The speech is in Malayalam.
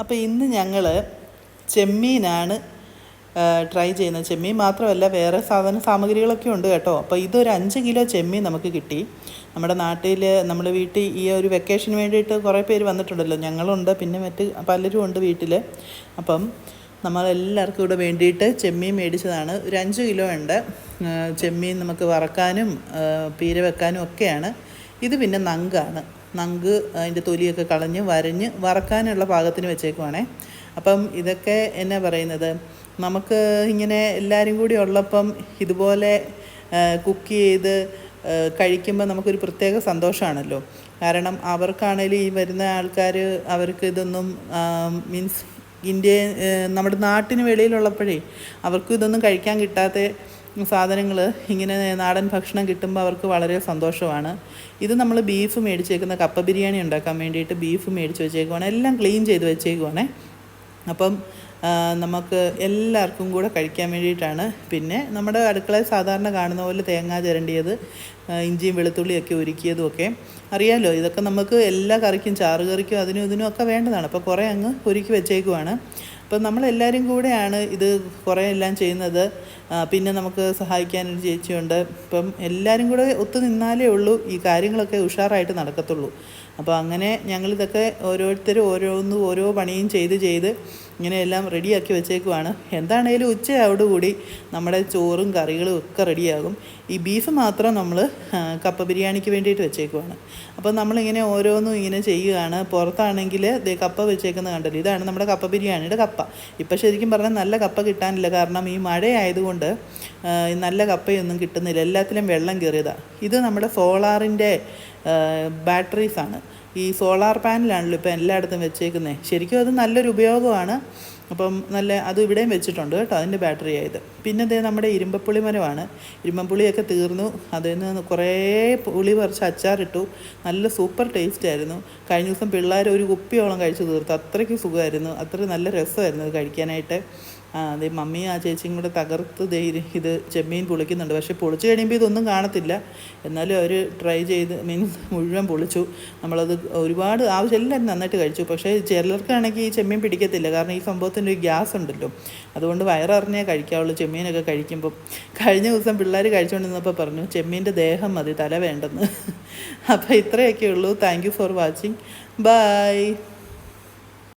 അപ്പോൾ ഇന്ന് ഞങ്ങൾ ചെമ്മീനാണ് ട്രൈ ചെയ്യുന്നത്. ചെമ്മീൻ മാത്രമല്ല വേറെ സാധന സാമഗ്രികളൊക്കെ ഉണ്ട് കേട്ടോ. അപ്പോൾ ഇതൊരു അഞ്ച് കിലോ ചെമ്മീൻ നമുക്ക് കിട്ടി. നമ്മുടെ നാട്ടിൽ നമ്മൾ വീട്ടിൽ ഈ ഒരു വെക്കേഷന് വേണ്ടിയിട്ട് കുറേ പേര് വന്നിട്ടുണ്ടല്ലോ. ഞങ്ങളുണ്ട് പിന്നെ മറ്റ് പലരും ഉണ്ട് വീട്ടിൽ. അപ്പം നമ്മളെല്ലാവർക്കും കൂടെ വേണ്ടിയിട്ട് ചെമ്മീൻ മേടിച്ചതാണ്. ഒരു അഞ്ച് കിലോ ഉണ്ട് ചെമ്മീൻ നമുക്ക് വറക്കാനും പീര വെക്കാനും ഒക്കെയാണ്. ഇത് പിന്നെ നങ്കാണ്. നങ്ക് അതിന്റെ തൊലിയൊക്കെ കളഞ്ഞ് വരഞ്ഞ് വറക്കാനുള്ള പാകത്തിന് വെച്ചേക്കുവാണേ. അപ്പം ഇതൊക്കെ എന്നാ പറയുന്നത്? നമുക്ക് ഇങ്ങനെ എല്ലാവരും കൂടി ഉള്ളപ്പം ഇതുപോലെ കുക്ക് ചെയ്ത് കഴിക്കുമ്പോൾ നമുക്കൊരു പ്രത്യേക സന്തോഷമാണല്ലോ. കാരണം അവർക്കാണേലും ഈ വരുന്ന ആൾക്കാർ അവർക്ക് ഇതൊന്നും മീൻസ് ഇന്ത്യ നമ്മുടെ നാട്ടിന് വെളിയിലുള്ളപ്പോഴേ അവർക്കും ഇതൊന്നും കഴിക്കാൻ കിട്ടാത്ത സാധനങ്ങൾ ഇങ്ങനെ നാടൻ ഭക്ഷണം കിട്ടുമ്പോൾ അവർക്ക് വളരെ സന്തോഷമാണ്. ഇത് നമ്മൾ ബീഫ് മേടിച്ചേക്കുന്ന കപ്പ ബിരിയാണി ഉണ്ടാക്കാൻ വേണ്ടിയിട്ട് ബീഫ് മേടിച്ച് വെച്ചേക്കുവാണ്. എല്ലാം ക്ലീൻ ചെയ്ത് വെച്ചേക്കുവാണേ. അപ്പം നമുക്ക് എല്ലാവർക്കും കൂടെ കഴിക്കാൻ വേണ്ടിയിട്ടാണ്. പിന്നെ നമ്മുടെ അടുക്കളയിൽ സാധാരണ കാണുന്ന പോലെ തേങ്ങ ചിരണ്ടിയത് ഇഞ്ചിയും വെളുത്തുള്ളിയൊക്കെ ഒരുക്കിയതും ഒക്കെ. അറിയാമല്ലോ ഇതൊക്കെ നമുക്ക് എല്ലാ കറിക്കും ചാറ് കറിക്കും അതിനും ഇതിനും ഒക്കെ വേണ്ടതാണ്. അപ്പോൾ കുറേ അങ്ങ് ഒരുക്കി വെച്ചേക്കുവാണ്. അപ്പം നമ്മളെല്ലാവരും കൂടെയാണ് ഇത് കുറേ എല്ലാം ചെയ്യുന്നത്. പിന്നെ നമുക്ക് സഹായിക്കാനൊരു ചേച്ചിയുണ്ട്. ഇപ്പം എല്ലാവരും കൂടെ ഒത്തു നിന്നാലേ ഉള്ളൂ ഈ കാര്യങ്ങളൊക്കെ ഉഷാറായിട്ട് നടക്കത്തുള്ളൂ. അപ്പോൾ അങ്ങനെ ഞങ്ങളിതൊക്കെ ഓരോരുത്തരും ഓരോന്ന് ഓരോ പണിയും ചെയ്ത് ചെയ്ത് ഇങ്ങനെ എല്ലാം റെഡിയാക്കി വെച്ചേക്കുവാണ്. എന്താണേലും ഉച്ചയോടുകൂടി നമ്മുടെ ചോറും കറികളും ഒക്കെ റെഡിയാകും. ഈ ബീഫ് മാത്രം നമ്മൾ കപ്പ ബിരിയാണിക്ക് വേണ്ടിയിട്ട് വെച്ചേക്കുവാണ്. അപ്പോൾ നമ്മളിങ്ങനെ ഓരോന്നും ഇങ്ങനെ ചെയ്യുകയാണ്. പുറത്താണെങ്കിൽ കപ്പ വെച്ചേക്കുന്നത് കണ്ടല്ലോ. ഇതാണ് നമ്മുടെ കപ്പ ബിരിയാണിയുടെ കപ്പ. ഇപ്പം ശരിക്കും പറഞ്ഞാൽ നല്ല കപ്പ കിട്ടാനില്ല. കാരണം ഈ മഴയായതുകൊണ്ട് നല്ല കപ്പയൊന്നും കിട്ടുന്നില്ല. എല്ലാത്തിലും വെള്ളം കയറിയതാണ് ഇത് നമ്മുടെ സോളാറിന്റെ ബാറ്ററീസാണ്. ഈ സോളാർ പാനലാണല്ലോ ഇപ്പോൾ എല്ലായിടത്തും വെച്ചേക്കുന്നത് ശരിക്കും അത് നല്ലൊരു ഉപയോഗമാണ്. അപ്പം നല്ല അത് ഇവിടെയും വെച്ചിട്ടുണ്ട് കേട്ടോ അതിന്റെ ബാറ്ററി ആയത് പിന്നെ അതേ നമ്മുടെ ഇരുമ്പപ്പുളി മരമാണ്. ഇരുമ്പപ്പുളിയൊക്കെ തീർന്നു. അതിൽ നിന്ന് കുറേ പുളി പറിച്ച് അച്ചാറിട്ടു. നല്ല സൂപ്പർ ടേസ്റ്റ് ആയിരുന്നു. കഴിഞ്ഞ ദിവസം പിള്ളേർ ഒരു കുപ്പിയോളം കഴിച്ചു തീർത്തു. അത്രയ്ക്ക് സുഖമായിരുന്നു. അത്ര നല്ല രസമായിരുന്നു അത് കഴിക്കാനായിട്ട്. അതെ മമ്മിയും ആ ചേച്ചിയും കൂടെ തകർത്ത് ദേ ഇത് ചെമ്മീൻ പൊളിക്കുന്നുണ്ട്. പക്ഷേ പൊളിച്ച് കഴിയുമ്പോൾ ഇതൊന്നും കാണത്തില്ല. എന്നാലും അവർ ട്രൈ ചെയ്ത് മീൻസ് മുഴുവൻ പൊളിച്ചു. നമ്മളത് ഒരുപാട് ആവശ്യം എല്ലാവരും നന്നായിട്ട് കഴിച്ചു. പക്ഷേ ചിലർക്കാണെങ്കിൽ ഈ ചെമ്മീൻ പിടിക്കത്തില്ല. കാരണം ഈ സംഭവത്തിന്റെ ഒരു ഗ്യാസ് ഉണ്ടല്ലോ അതുകൊണ്ട് വയറിറങ്ങിയേ കഴിക്കാവുള്ളൂ. ചെമ്മീനൊക്കെ കഴിക്കുമ്പം. കഴിഞ്ഞ ദിവസം പിള്ളേർ കഴിച്ചുകൊണ്ടിരുന്നപ്പോൾ പറഞ്ഞു ചെമ്മീന്റെ ദേഹം മതി തല വേണ്ടെന്ന്. അപ്പോൾ ഇത്രയൊക്കെ ഉള്ളൂ thank you for watching bye